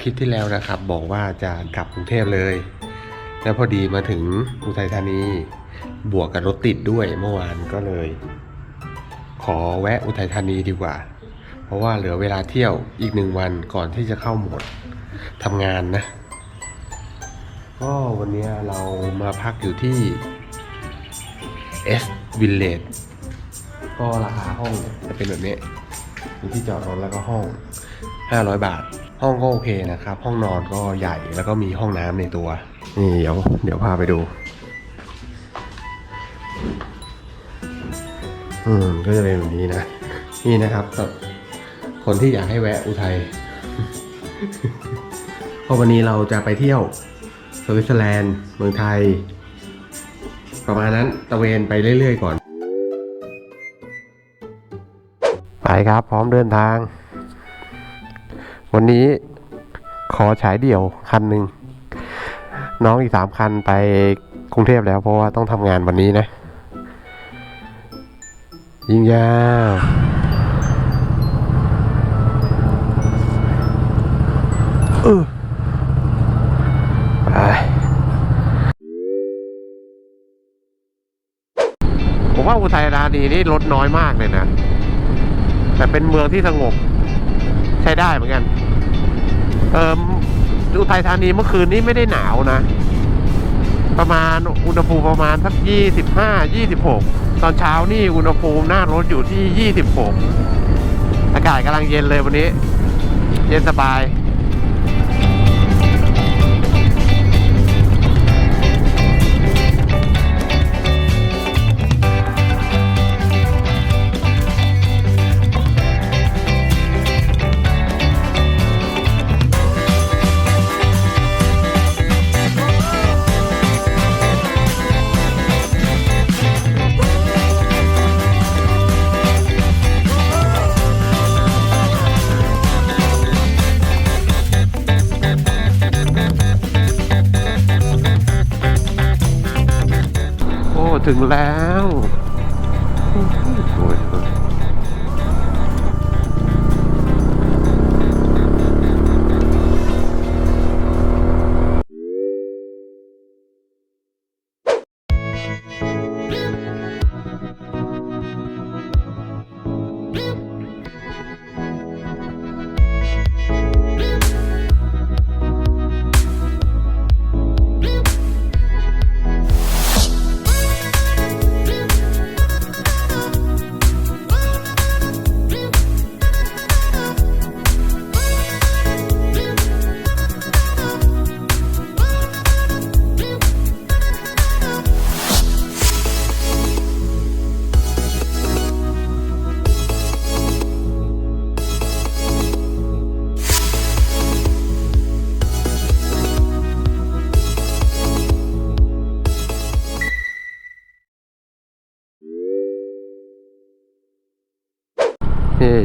คลิปที่แล้วนะครับ บอกว่าจะกลับกรุงเทพเลย แล้วพอดีมาถึงอุทัยธานี บวกกับรถติดด้วยเมื่อวานก็เลย ขอแวะอุทัยธานีดีกว่า เพราะว่าเหลือเวลาเที่ยวอีกหนึ่งวันก่อนที่จะเข้าหมดทำงานนะ ก็วันนี้เรามาพักอยู่ที่ S Village ก็ราคาห้องจะเป็นแบบนี้มีที่จอดรถแล้วก็ห้อง 500 บาท ห้องก็โอเคนะครับ ห้องนอนก็ใหญ่แล้วก็มีห้องน้ำในตัว นี่เดี๋ยวเดี๋ยวพาไปดู อืมก็จะเป็นแบบนี้นะ นี่นะครับสำหรับคนที่อยากให้แวะอุทัยเพราะวันนี้เราจะไปเที่ยวสวิตเซอร์แลนด์เมืองไทย ประมาณนั้นตะเวนไปเรื่อยๆก่อน ไปครับพร้อมเดินทาง วันนี้ขอฉายเดี่ยวคันหนึ่งน้องอีกสามคันไปกรุงเทพแล้วเพราะว่าต้องทำงานวันนี้นะ ยิงยาวเออไปผมว่าอุทัยธานีนี่รถน้อยมากเลยนะ แต่เป็นเมืองที่สงบ ช้ได้เหมือนกัน เอออุทัยธานีเมื่อคืนนี้ไม่ได้หนาวนะ ประมาณอุณหภูมิประมาณสักยี่สิบห้ายี่สิบหกตอนเช้านี่อุณหภูมิหน้ารถอยู่ที่ยี่สิบหกอากาศกำลังเย็นเลยวันนี้ เย็นสบาย ถึงแล้ว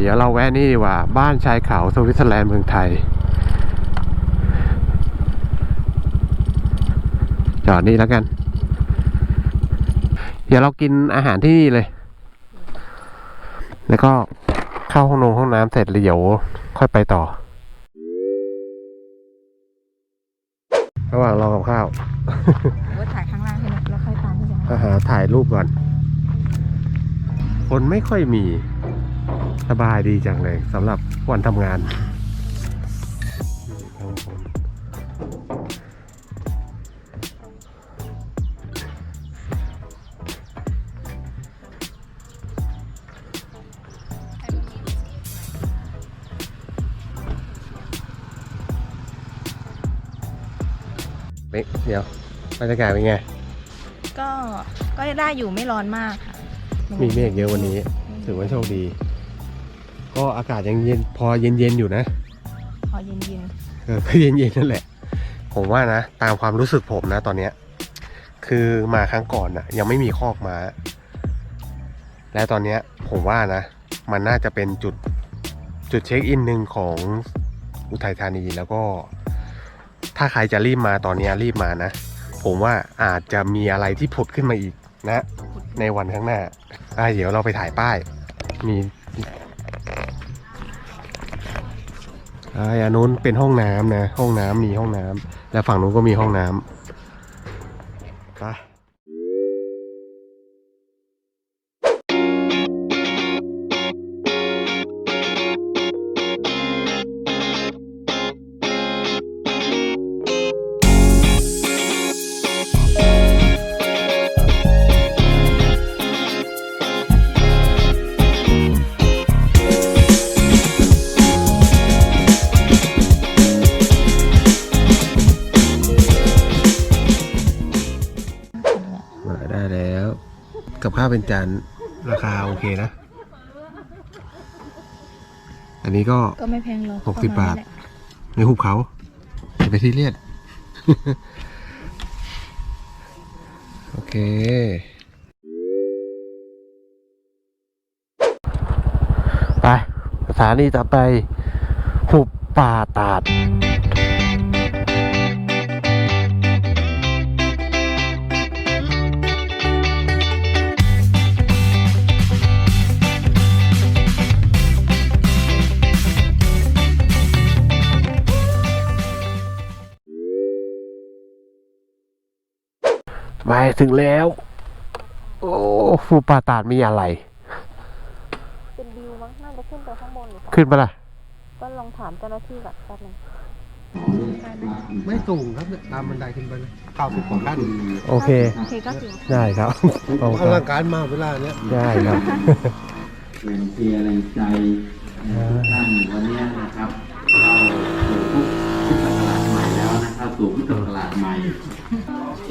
เดี๋ยวเราแวะนี่ดีกว่า บ้านชายเขาสวิตเซอร์แลนด์เมืองไทย จอดนี่แล้วกัน เดี๋ยวเรากินอาหารที่นี่เลย แล้วก็เข้าห้องนงห้องน้ำเสร็จแล้วเดี๋ยวค่อยไปต่อ ระหว่างรอกับข้าวว่าถ่ายข้างล่างให้หน่อยแล้วค่อยตามที่จะอาหาถ่ายรูปก่อน คนไม่ค่อยมี สบายดีจังเลยสำหรับวันทำงานเฮ้ยเดี๋ยวบรรยากาศเป็นไง ก็ก็ได้อยู่ไม่ร้อนมากค่ะ มีเมฆเยอะวันนี้ ถือว่าโชคดี ก็อากาศยังเย็นพอเย็นๆอยู่นะ พอเย็นเออก็เย็นๆนั่นแหละ ผมว่านะ ตามความรู้สึกผมนะตอนเนี้ย คือมาครั้งก่อนนะยังไม่มีคอกม้า และตอนเนี้ยผมว่านะ มันน่าจะเป็นจุดจุดเช็คอินหนึ่งของอุทัยธานีแล้วก็ ถ้าใครจะรีบมาตอนเนี้ยรีบมานะ ผมว่าอาจจะมีอะไรที่ผุดขึ้นมาอีกนะ ในวันข้างหน้าอะเดี๋ยวเราไปถ่ายป้าย มี อะอันนู้นเป็นห้องน้ำนะ ห้องน้ำมีห้องน้ำและฝั่งนู้นก็มีห้องน้ำาวเป็นจานราคาโอเคนะ อันนี้ก็ก็ไม่แพงหรอกหกสิบบาทประมณนั้นแหละในหุบเขาอย่าไปซีเรียสโอเค ไปสถานีต่อไป หุบป่าตาด ถึงแล้ว โอ้หุบป่าตาดมีอะไร เป็นวิวมั้งน่าจะขึ้นไปข้างบนหรือเปล่าขึ้นปะล่ะ ก็ลองถามเจ้าหน้าที่ก่อนแป๊บนึงไม่สูงครับตามบันไดขึ้นไปเลยเก้าสิบกว่าขั้นโอเค โอเคก็ถึงได้ครับขอบคุณอคลัรับงการมากเวลาเนี้ยได้ครับ แรงเชียร์แรงใจทุกท่านวันนี้นะครับเข้าสู่พุทธศักราชใหม่แล้วนะครับสู่พุทธศักราชใหม่เ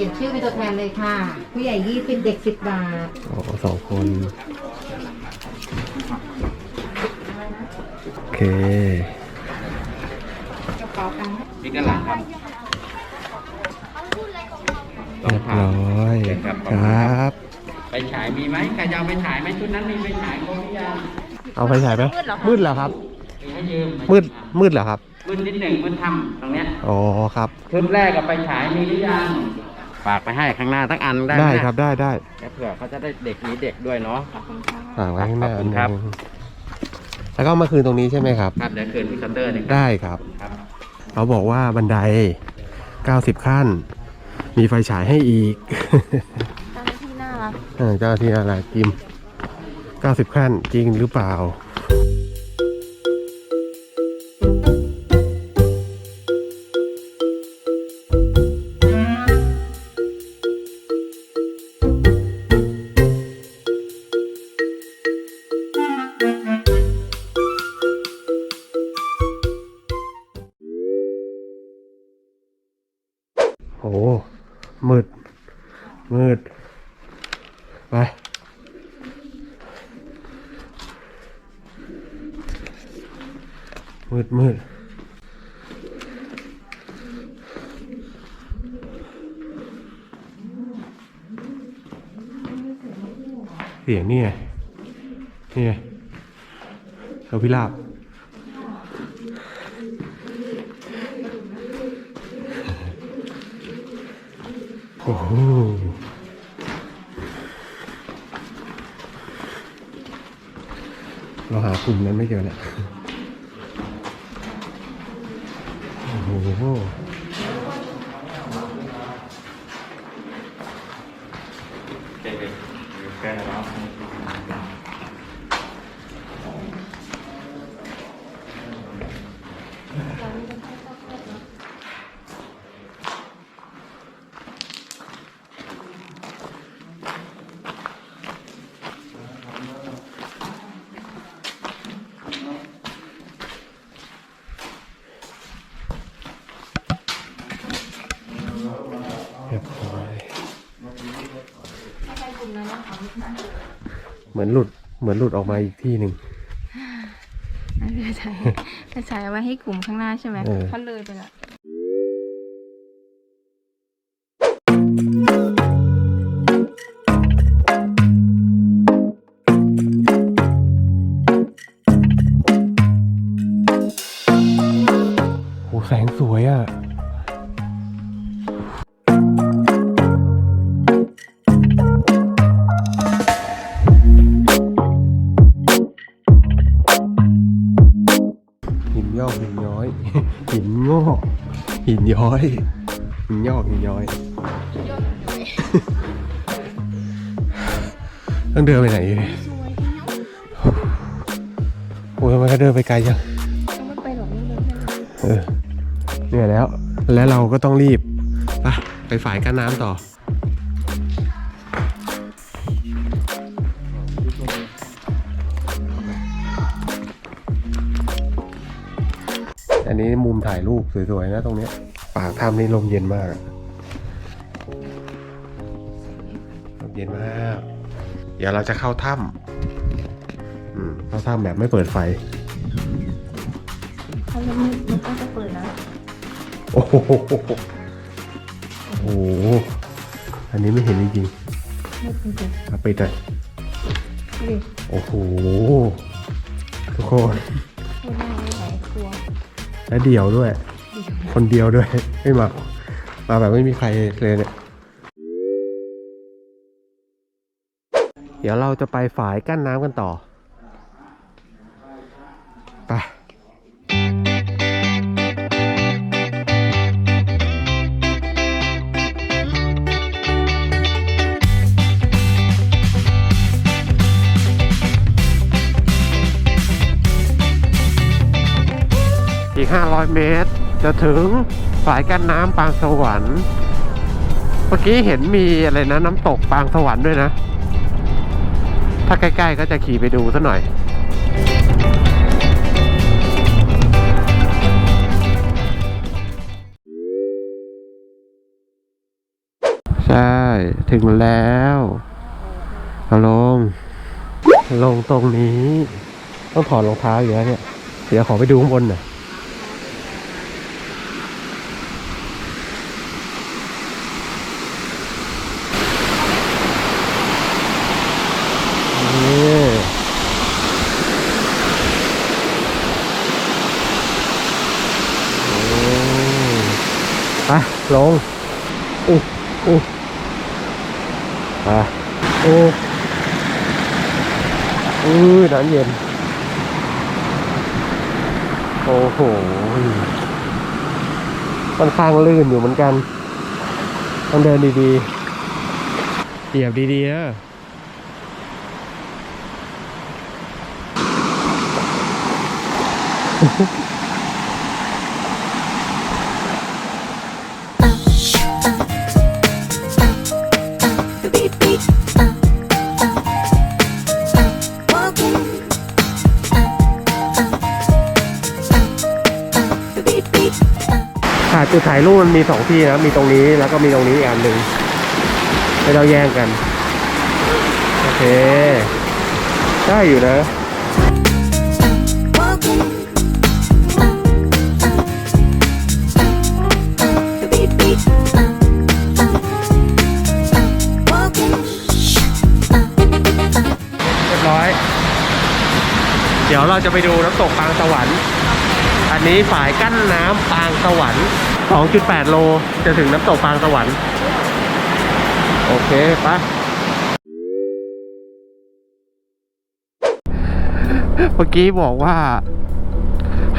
ขียนชื่อเป็นตัวแทนเลยค่ะ ผู้ใหญ่ยี่สิบเด็กสิบบาทโอ้สองคน โอเคนี่กันหลังครับเรียบร้อยครับ ไปฉายมีไหมใครจะเอาไปฉายไหมชุดนั้นมีไปฉายครบหรือยังเอาไปฉายไหมมืดเหรอครับ มีให้ยืมมืดมืดเหรอครับ มืดนิดหนึ่งมืดทำตรงเนี้ยอ๋อครับ ชุดแรกกับไปฉายมีหรือยัง ฝากไปให้ข้างหน้าทั้งอันได้ไหมได้ครับได้ได้แล้วเผื่อเขาจะได้เด็กมีเด็กด้วยเนาะฝากไว้ข้างหน้าขอบอัคุนณหครันึบงแล้วก็เอามาคืนตรงนี้ใช่ไหมครับ ครับเดี๋ยวคืนพี่คัตเตอร์หนึ่งได้ครับ ครับเขาบอกว่าบันได 90 ขั้น มีไฟฉายให้อีก เจ้าหน้าที่น่ารัก เออเจ้าหน้าที่อะไรกิม 90 ขั้นจริงหรือเปล่า นี่ไงนี่ไงเราพิราบโอ้โหเราหากลุ่มนั้นไม่เจอแล้วโอ้โหเรียบร้อยเหมือนหลุด เหมือนหลุ ดออกมาอีกที่หนึ่งอันนี้ใช้ใช้เอาไว้ให้กลุ่มข้างหน้าใช่ไหมเออ เขาเลยไปละ หินย้อยหินยอกหินย้อย ต้องเดินไปไหนเนี่ยโอ้ยทำไมเขาเดินไปไกลจังต้องไม่ไปหรอกนี่เลยเออเหนื่อยแล้ว และเราก็ต้องรีบ ไปไปฝ่ายกั้นน้ำต่อ อันนี้มุมถ่ายรูปสวยๆนะตรงเนี้ยปากถ้ำนี่ลมเย็นมากลมเย็นมาก เดี๋ยวเราจะเข้าถ้ำอืมเข้าถ้ำแบบไม่เปิดไฟเขาเริ่มมืดมันก็จะเปิดแล้วโอ้โหโอ้โห อันนี้ไม่เห็นจริงมืดจริงๆเอาปิดเลยๆดูดิโอ้โหทุกคน และเดี่ยวด้วย คนเดียวด้วย ไม่มามาแบบไม่มีใครเลยเนี่ย เดี๋ยวเราจะไปฝายกั้นน้ำกันต่อ 100 เมตร จะถึงสายกั้นน้ำปางสวรรค์เมื่อกี้เห็นมีอะไรนะน้ำตกปางสวรรค์ด้วยนะ ถ้าใกล้ ๆ ก็จะขี่ไปดูซะหน่อยใช่ถึงแล้วเอาลง ลงตรงนี้ ต้องถอดรองเท้าอยู่แล้วเนี่ย เดี๋ยวขอไปดูข้างบนหน่อย ลงอู้อู้ไปอู้อู้น้ำเย็น โอ้โหค่อนข้างลื่นอยู่เหมือนกันต้องเดินดีๆเหยียบดีๆนะ จุดถ่ายรูปมันมีสองที่นะ มีตรงนี้แล้วก็มีตรงนี้อีกอันหนึ่งไม่เราแย่งกัน โอเค ได้อยู่นะ เรียบร้อย เดี๋ยวเราจะไปดูน้ำตกปางสวรรค์ อันนี้ฝายกั้นน้ำปางสวรรค์ 2.8 โลจะถึงน้ำตกปางสวรรค์โอเคปะเมื่อกี้บอกว่า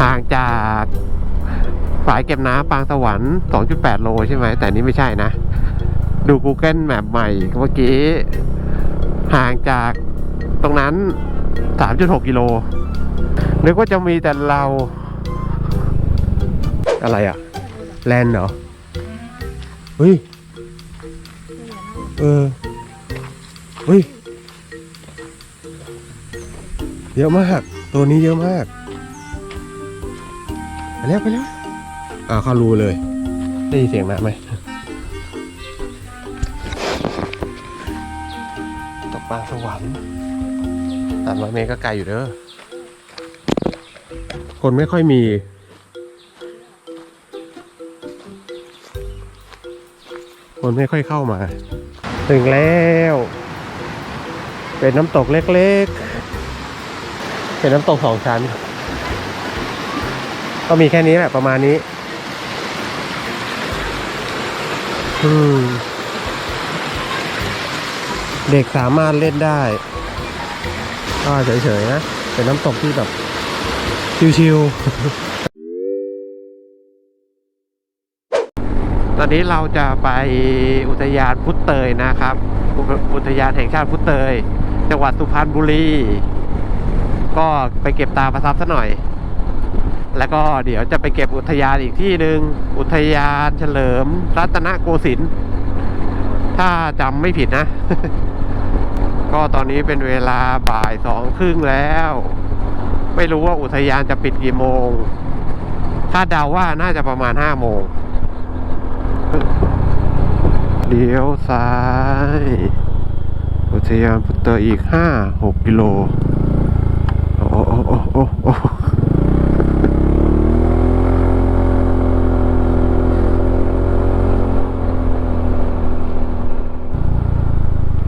ห่างจากฝายเก็บน้ำปางสวรรค์ 2.8 โลใช่ไหม แต่นี่ไม่ใช่นะ ดู Google Map ใหม่ เมื่อกี้ ห่างจากตรงนั้น 3.6 กิโลนึกว่าจะมีแต่เรา อะไรอะ แลนเหรอ เฮ้ย เออ เฮ้ย เยอะมาก ตัวนี้เยอะมาก ไปแล้วไปแล้วอ่าเขารูเลย ได้ยินเสียงนะไหมตกปลาสวรรค์สามร้อยเมตรก็ไกลอยู่เด้อ คนไม่ค่อยมี คนไม่ค่อยเข้ามา ถึงแล้ว เป็นน้ำตกเล็กๆ เป็นน้ำตกสองชั้น ก็มีแค่นี้แหละประมาณนี้ อืม เด็กสามารถเล่นได้ ก็เฉยๆนะ เป็นน้ำตกที่แบบ ชิวๆ อนนี้เราจะไปอุทยานพุทธเตยนะครับอุอุทยานแห่งชาติพุทธเตย จังหวัดสุพรรณบุรี ก็ไปเก็บตาประทับซะหน่อย แล้วก็เดี๋ยวจะไปเก็บอุทยานอีกที่หนึ่งอุทยานเฉลิมรัตนโกสินทร์ถ้าจำไม่ผิดนะ ก็ตอนนี้เป็นเวลาบ่ายสองครึ่งแล้ว ไม่รู้ว่าอุทยานจะปิดกี่โมง ถ้าเดาว่าน่าจะประมาณห้าโมง เลี้ยวซ้ายอุทยานพุทธเตยอีกห้าหกกิโล โอ้โอ้โอ้โอ้โอ้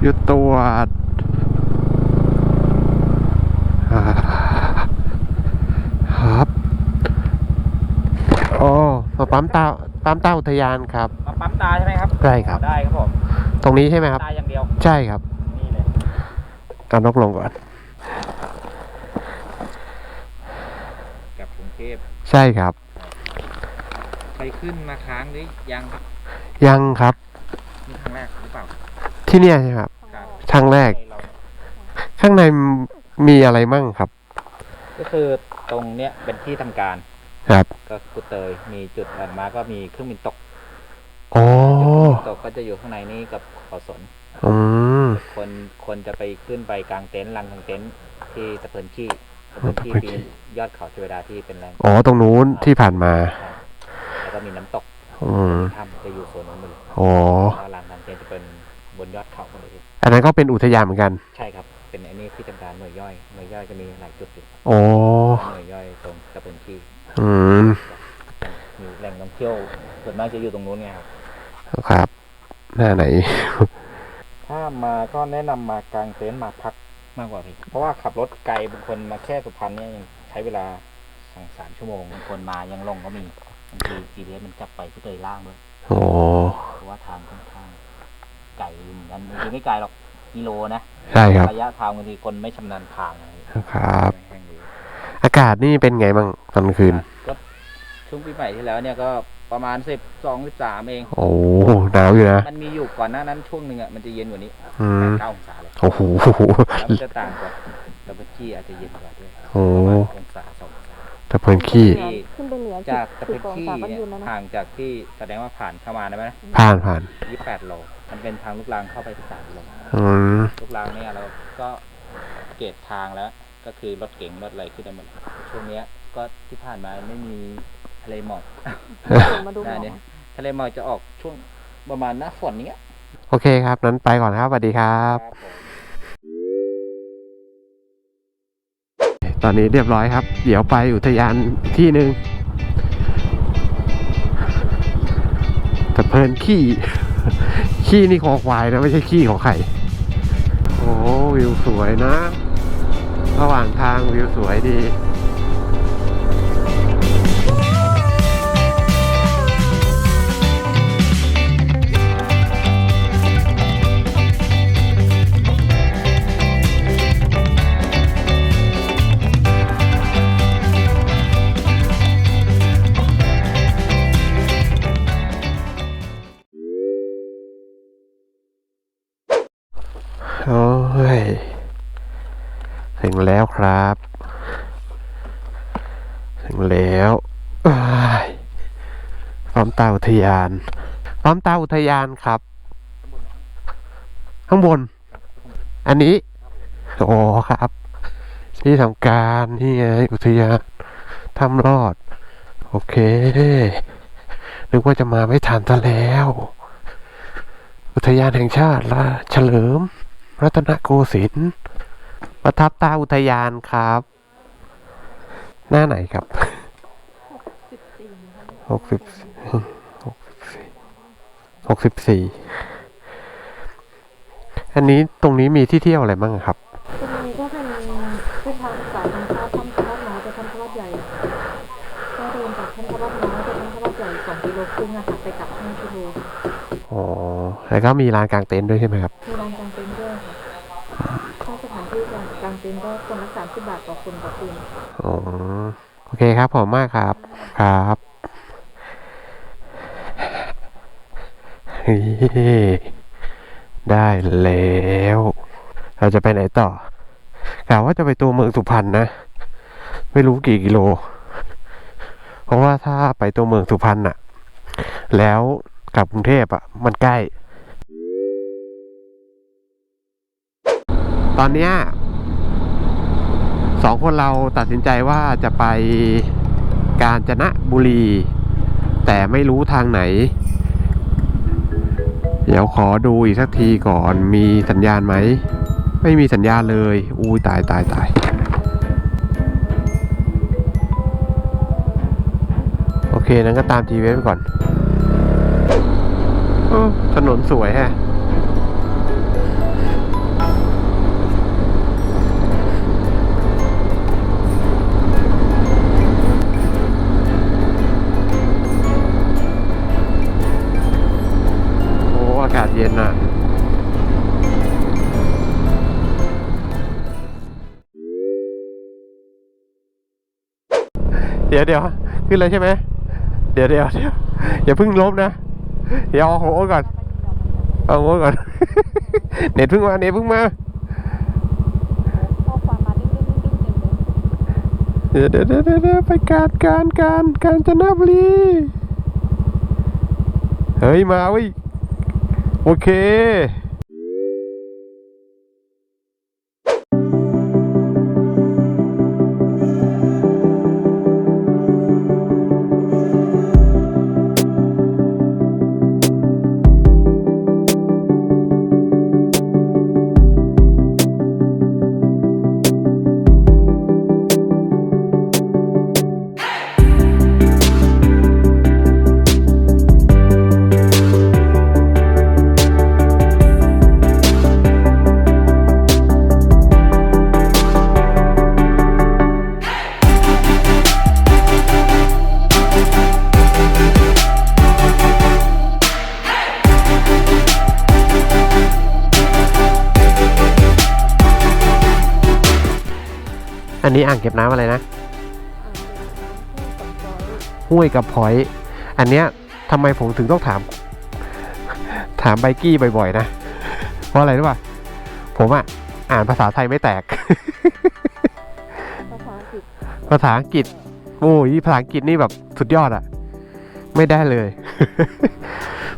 ยุดตรวครับโอ้มาปั๊มตาปั๊มตาอุทยานครับมาปั๊มตาใช่ไหมครับ ใช่ครับ ได้ครับผมตรงนี้ใช่ไหมครับตาอย่างเดียว ใช่ครับ นี่เลย เอานกลงก่อนกับกรุงเทพใช่ครับ ไปขึ้นมาค้างหรือยังครับยังครับ นี่ครั้งแรกหรือเปล่าที่เนี่ยใช่ไหมครับครับครั้งแรก เราข้างในมีอะไรมั่งครับ ก็คือตรงเนี้ยเป็นที่ทำการ ครับ ก็กุเตยมีจุดแลนด์มาร์คก็มีเครื่องบินตก โอ้ตกก็จะอยู่ข้างในนี้กับขอสนอืมคนคนจะไปขึ้นไปกลางเต็นท์ลานกลางเต็นท์ที่ตะเพินขี้ตะเพินขี้ตะเพินขี้ปีนยอดเขาเทวดาที่เป็นแรงอ๋อตรงนู้นที่ผ่านมา แล้วก็มีน้ำตกอืมถ้ำจะอยู่โซนนู้นหมดเลยอ๋อแล้วลานกลางเต็นท์จะเป็นบนยอดเขาหมดเลยอันนั้นก็เป็นอุทยานเหมือนกัน ใช่ครับเป็นไอ้นี่ที่ทำการหน่วยย่อยหน่วยย่อยจะมีหลายจุดอยู่ครับโอ้หน่วยย่อยตรงตะเป็นที่อืมมีแหล่งท่องเที่ยวส่วนมากจะอยู่ตรงนู้นไงครับ ครับ หน้าไหน ถ้ามาก็แนะนำมากางเต็นท์มาพัก มากกว่าพี่ เพราะว่าขับรถไกลบางคนมาแค่สุพรรณเนี่ยยังใช้เวลาสองสามชั่วโมงบางคนมายังลงก็มีบางที GPS มันจับไปที่เตยล่างด้วยโอ้เพราะว่าทางค่อนข้างไกลเหมือนกันบางทีไม่ไกลหรอกกิโลนะใช่ครับ ระยะทางบางทีคนไม่ชำนาญทางอะไรครับ แห้งดี อากาศนี่เป็นไงบ้างตอนกลางคืน ก็ช่วงปีใหม่ที่แล้วเนี่ยก็ ประมาณสิบสองสิบสามเอง โอ้หนาวอยู่นะ มันมีอยู่ก่อนหน้านั้นช่วงหนึ่งอะมันจะเย็นกว่านี้อืมเก้าองศาเลยโอ้โหแล้วมันจะต่างกับดับเบิลจี้อาจจะเย็นกว่าด้วยโอ้ประมาณองศาสององศาตะเพินขี้ ขึ้นไปเหนือจากดับสิเบิบลองจี้ศาก็เนี่ยเย็นแล้วนะห่างจากที่แสดงว่าผ่านเข้ามาได้ไหมผ่านผ่านยี่แปดโล มันเป็นทางลูกรังเข้าไปที่สามโลอืมลูกรังเนี่ยเราก็เกตทางแล้ว ก็คือรถเก๋งรถอะไรขึ้นได้หมดช่วงเนี้ย ก็ที่ผ่านมาไม่มี ทะเลหมอกมาดูหหมน้าอเนี้ยทะเลหมอกจะออกช่วงประมาณหน้าฝนอย่างเงี้ยโอเคครับนั้นไปก่อนครับสวัสดีครับผมตอนนี้เรียบร้อยครับ เดี๋ยวไปอุทยานอีกที่หนึ่งแต่เพลินขี้ ขี้นี่คอควายนะไม่ใช่ขี้ของไข่ โอ้วิวสวยนะ ระหว่างทางวิวสวยดี งแล้วครับ ถึงแล้วอ้ายปั๊มตาอุทยานปั๊มตาอุทยานครับ ข้างบน อันนี้ โอ้ครับ ที่ทำการนี่ไงอุทยานทำรอด โอเค นึกว่าจะมาไม่ทันซะแล้ว อุทยานแห่งชาติละเฉลิม รัตนโกสินทร์ ประทับตาอุทยานครับ หน้าไหนครับหกสิบหกสิบสี่หกสิบสี่อันนี้ตรงนี้มีที่เที่ยวอะไรบ้างครับ ตรงนี้ก็เป็นเส้นทางสายทางเข้าถ้ำพระวัดน้อยไปถ้ำพระวัดใหญ่ก็เดินจากถ้ำพระวัดน้อยไปถ้ำพระวัดใหญ่สองกิโลครึ่งอะค่ะไปกลับห้ากิโลอ๋อแล้วก็มีลานกลางเต็นท์ด้วยใช่ไหมครับมีลานกลาง สิบบาทต่อคนต่อคืนอ๋อโอเคครับขอบคุณมากครับ ครับได้แล้ว เราจะไปไหนต่อกะว่าจะไปตัวเมืองสุพรรณนะ ไม่รู้กี่กิโล เพราะว่าถ้าไปตัวเมืองสุพรรณน่ะแล้วกลับกรุงเทพอะมันใกล้ ตอนเนี้ย สองคนเราตัดสินใจว่าจะไปกาญจนบุรี แต่ไม่รู้ทางไหน เดี๋ยวขอดูอีกสักทีก่อนมีสัญญาณไหม ไม่มีสัญญาณเลยอุ้ยตายตายตายโอเคนั้นก็ตาม GPS ไปก่อนอถนนสวยแฮะ เย็นอะเดี๋ยวเดี๋ยวขึ้นเลยใช่ไหมเดี๋ยวเดี๋ยวเดี๋ยวอย่าเพิ่งลบนะ เดี๋ยวเอาหัวโอ๊ตก่อน เอาหัวโอ๊ตก่อน เน็ตเพิ่งมาเน็ตเพิ่งมาข้อความมาดิ้งดิ้งดิ้งดิ้งเต็มเลยเดี๋ยวเดี๋ยวเดี๋ยวเดี๋ยวไปการการการการจนบุรี เฮ้ย มาเว้ย โอเค อันนี้อ่างเก็บน้ำอะไรนะ ห้วยกับพอยต์อันเนี้ยทำไมผมถึงต้องถาม ถามไบกี้บ่อยๆ นะ เพราะอะไรรู้ป่ะ ผมอะอ่านภาษาไทยไม่แตก ภาษาอังกฤษภาษาอังกฤษ โอ้ยภาษาอังกฤษนี่แบบสุดยอดอะไม่ได้เลย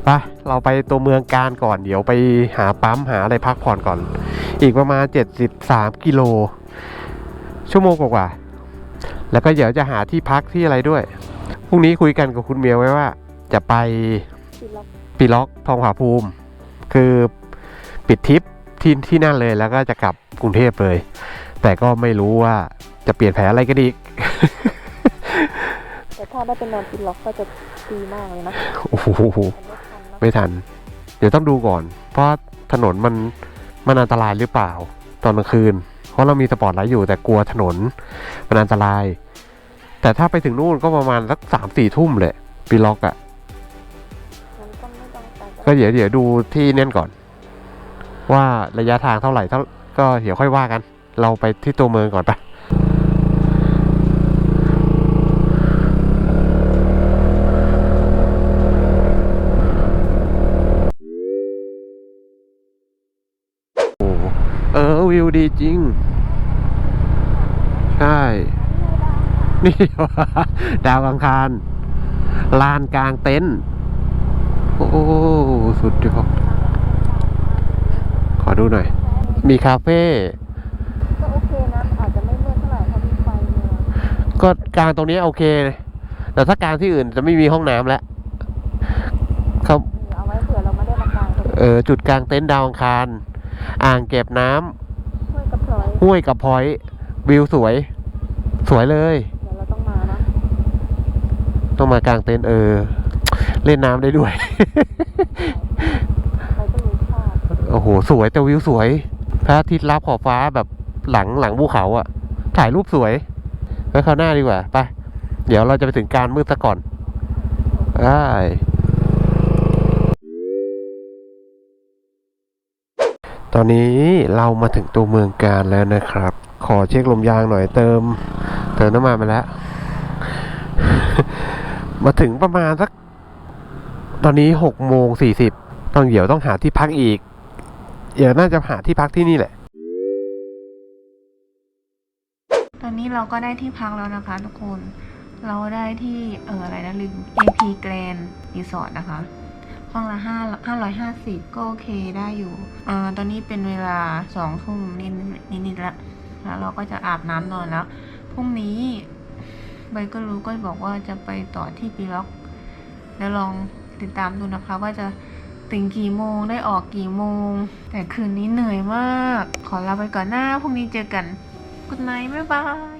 ไปเราไปตัวเมืองการก่อน เดี๋ยวไปหาปั๊มหาอะไรพักผ่อนก่อน อีกประมาณ 73 กิโล ชั่วโมงกว่าๆแล้วก็เดี๋ยวจะหาที่พักที่อะไรด้วยพรุ่งนี้คุยกันกับคุณเมียวไว้ว่า จะไปปิดล็อกปีล็อกทองผาภูมิ คือปิดทริปที่ที่นั่นเลยแล้วก็จะกลับกรุงเทพเลย แต่ก็ไม่รู้ว่าจะเปลี่ยนแผนอะไรกันอีกแต่ถ้าได้เป็นนอนปิดล็อกก็จะดีมากเลยนะโอ้โหมันไม่ทันนะไม่ทัน เดี๋ยวต้องดูก่อน เพราะถนนมันมันอันตรายหรือเปล่า ตอนกลางคืนเพ ราะเรามีสปอร์ตไลท์อยู่แต่กลัวถนนมันอันตราย แต่ถ้าไปถึงนู่นก็ประมาณสักสามสี่ทุ่มเลยปีล็อกอะ่ะมันก็ไม่ต้องไปก็เดี๋ยวเดี๋ยวดูที่นั่นก่อน ว่าระยะทางเท่าไหร่เท่าก็เดี๋ยวค่อยว่ากัน เราไปที่ตัวเมืองก่อนไปะ วิวดีจริง ใช่ นี่ ดาวอังคาร ลานกลางเต็นท์ โอ้ สุดยอดขอดูหน่อย มีคาเฟ่ก็โอเคนะ อาจจะไม่มืดเท่าไหร่เพราะมีไฟเนี่ยก็กลางตรงนี้โอเค แต่ถ้ากลางที่อื่นจะไม่มีห้องน้ำแล้วเขาเอาไว้เผื่อเราไม่ได้มากางตรงเออจุดกลางเต็นท์ดาวอังคาร อ่างเก็บน้ำ ห้วยกระพร้อยห้วยกับพอยต์วิวสวย สวยเลย เดี๋ยวเราต้องมานะต้องมากลางเต็นท์เออ เล่นน้ำได้ด้วย เราก็รู้ชอบโอ้โห สวยแต่วิวสวย พระอาทิตย์รับขอบฟ้าแบบหลังหลังภูเขาอะถ่ายรูปสวยไว้คราวหน้าดีกว่า ไป เดี๋ยวเราจะไปถึงการมืดซะก่อนได้ ตอนนี้เรามาถึงตัวเมืองการแล้วนะครับ ขอเช็คลมยางหน่อยเติม เติมน้ำมันมาแล้ว มาถึงประมาณสัก ตอนนี้หกโมงสี่สิบต้องเดี๋ยวต้องหาที่พักอีก เดี๋ยวน่าจะหาที่พักที่นี่แหละ ตอนนี้เราก็ได้ที่พักแล้วนะคะทุกคน เราได้ที่เอออะไรนะลืม AP Grand Resort นะคะ ห้องละห้าห้าร้อยห้าสิบก็โอเคได้อยู่อ่าตอนนี้เป็นเวลาสองทุ่มนิดนิดนิดละแล้วเราก็จะอาบน้ำนอนแล้วพรุ่งนี้ใบก็รู้ก็บอกว่าจะไปต่อที่ปีล็อกเดี๋ยวลองติดตามดูนะคะว่าจะถึงกี่โมงได้ออกกี่โมง แต่คืนนี้เหนื่อยมาก ขอลาไปก่อนหน้าพรุ่งนี้เจอกัน กุดไนบ๊ายบาย